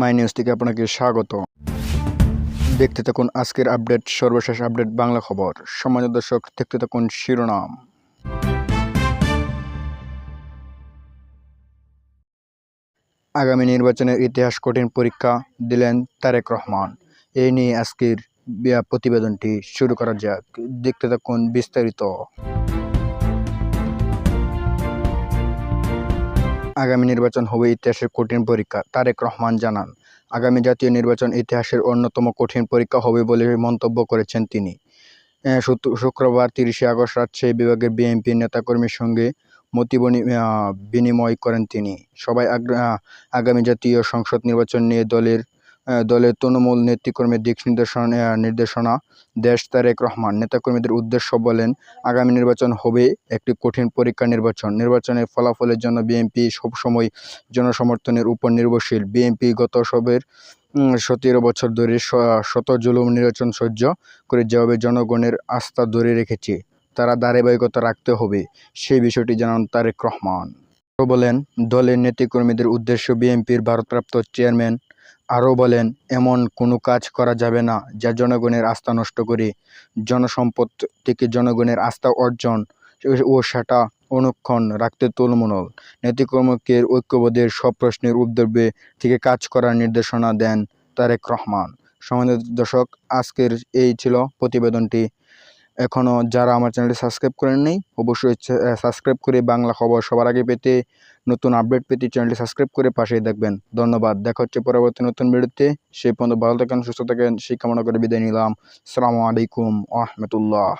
My news থেকে আপনাকে স্বাগত। দেখতে থাকুন আজকের আপডেট, সর্বশেষ আপডেট বাংলা খবর। সমাজ দর্শক দেখতে থাকুন শিরোনাম। আগামী নির্বাচনের ইতিহাস কঠিন পরীক্ষা দিলেন তারেক রহমান। এই নিয়ে আজকের প্রতিবেদনটি শুরু করা যাক। দেখতে থাকুন বিস্তারিত। আগামী নির্বাচন হবে ইতিহাসের কঠিন পরীক্ষা, তারেক রহমান জানান। আগামী জাতীয় নির্বাচন ইতিহাসের অন্যতম কঠিন পরীক্ষা হবে বলে মন্তব্য করেছেন তিনি। শুক্রবার তিরিশে আগস্ট রাজশাহী বিভাগের বিএনপি নেতাকর্মীর সঙ্গে মতিবনি বিনিময় করেন তিনি। সবাই আগামী জাতীয় সংসদ নির্বাচন নিয়ে দলের দলের তৃণমূল নেতৃকর্মীর দিক নির্দেশনা নির্দেশনা, দেশ তারেক রহমান। নেতাকর্মীদের উদ্দেশ্য বলেন, আগামী নির্বাচন হবে একটি কঠিন পরীক্ষা নির্বাচন। নির্বাচনের ফলাফলের জন্য বিএনপি সবসময় জনসমর্থনের উপর নির্ভরশীল। বিএনপি গত সবের সতেরো বছর ধরে শত জুলুম নির্বাচন সহ্য করে যেভাবে জনগণের আস্থা ধরে রেখেছে, তারা ধারাবাহিকতা রাখতে হবে। সেই বিষয়টি জানান তারেক রহমান। বলেন, দলের নেতাকর্মীদের উদ্দেশ্য বিএনপির ভারপ্রাপ্ত চেয়ারম্যান আরও বলেন, এমন কোনো কাজ করা যাবে না যা জনগণের আস্থা নষ্ট করে। জনসম্পদ থেকে জনগণের আস্থা অর্জন ও সেটা অনুক্ষণ রাখতে তুলমূল। নেতৃকর্মীকে ঐক্যবোধের সব প্রশ্নের উদ্যোগে থেকে কাজ করার নির্দেশনা দেন তারেক রহমান। সম্মানিত দর্শক, আজকের এই ছিল প্রতিবেদনটি। এখনও যারা আমার চ্যানেলটি সাবস্ক্রাইব করেন নেই, অবশ্যই সাবস্ক্রাইব করে বাংলা খবর সবার আগে পেতে নতুন আপডেট পেতে চ্যানেলটি সাবস্ক্রাইব করে পাশেই দেখবেন ধন্যবাদ। দেখা হচ্ছে পরবর্তী নতুন ভিডিওতে। সেই পর্যন্ত ভালো থাকেন, সুস্থ থাকেন সেই কামনা করে বিদায় নিলাম। আসসালামু আলাইকুম আহমতুল্লাহ